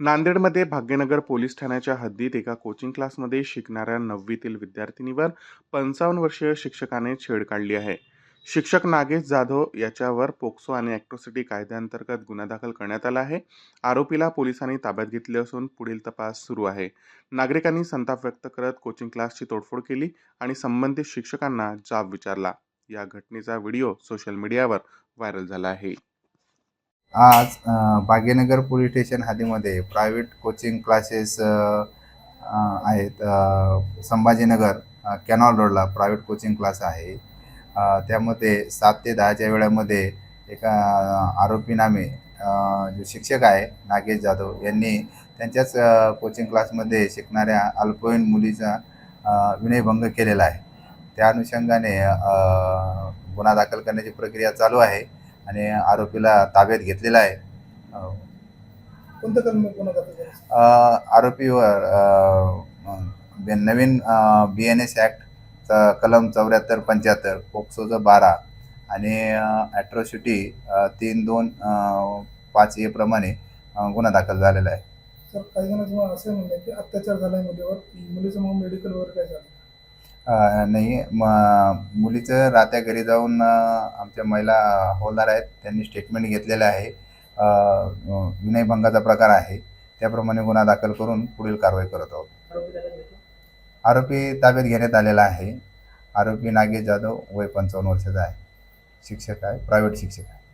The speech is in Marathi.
नांदेडमध्ये भाग्यनगर पोलीस ठाण्याच्या हद्दीत एका कोचिंग क्लासमध्ये शिकणाऱ्या नववीतील विद्यार्थिनीवर पंचावन्न वर्षीय शिक्षकाने छेड काढली आहे. शिक्षक नागेश जाधव याच्यावर पोक्सो आणि ॲक्ट्रोसिटी कायद्याअंतर्गत गुन्हा दाखल करण्यात आला आहे. आरोपीला पोलिसांनी ताब्यात घेतले असून पुढील तपास सुरू आहे. नागरिकांनी संताप व्यक्त करत कोचिंग क्लासची तोडफोड केली आणि संबंधित शिक्षकांना जाब विचारला. या घटनेचा व्हिडिओ सोशल मीडियावर व्हायरल झाला आहे. आज भाग्यनगर पोलीस स्टेशन हद्दीमध्ये प्रायव्हेट कोचिंग क्लासेस आहेत. संभाजीनगर कॅनॉल रोडला प्रायव्हेट कोचिंग क्लास आहे. त्यामध्ये सात ते दहाच्या वेळामध्ये एका आरोपी नामे जो शिक्षक आहे नागेश जाधव यांनी त्यांच्याच कोचिंग क्लासमध्ये शिकणाऱ्या अल्पवयीन मुलीचा विनयभंग केलेला आहे. त्या अनुषंगाने गुन्हा दाखल करण्याची प्रक्रिया चालू आहे. आणि आरोपीला ताब्यात घेतलेला आहे. कोणतं कलम आरोपीवर नवीन बी एन एस ॲक्टचा कलम चौऱ्याहत्तर पंच्याहत्तर पोक्सोचं बारा आणि ॲट्रॉसिटी तीन दोन पाच ए प्रमाणे गुन्हा दाखल झालेला आहे. सर काही मग असं म्हणणं आहे की अत्याचार झालाय मुलीवर मुलीचं मग मेडिकल वगैरे काय झालं? अ, नाही म मुलीचं राहत्या घरी जाऊन अ, आमच्या महिला हवालदार आहेत. त्यांनी स्टेटमेंट घेतलेलं आहे. अ, अ, विनयभंगाचा प्रकार आहे. त्याप्रमाणे गुन्हा दाखल करून पुढील कारवाई करत आहोत. आरोपी ताब्यात घेण्यात आलेला आहे. आरोपी नागेश जाधव वय पंचावन्न वर्षाचा आहे. शिक्षक आहे प्रायव्हेट शिक्षक आहे.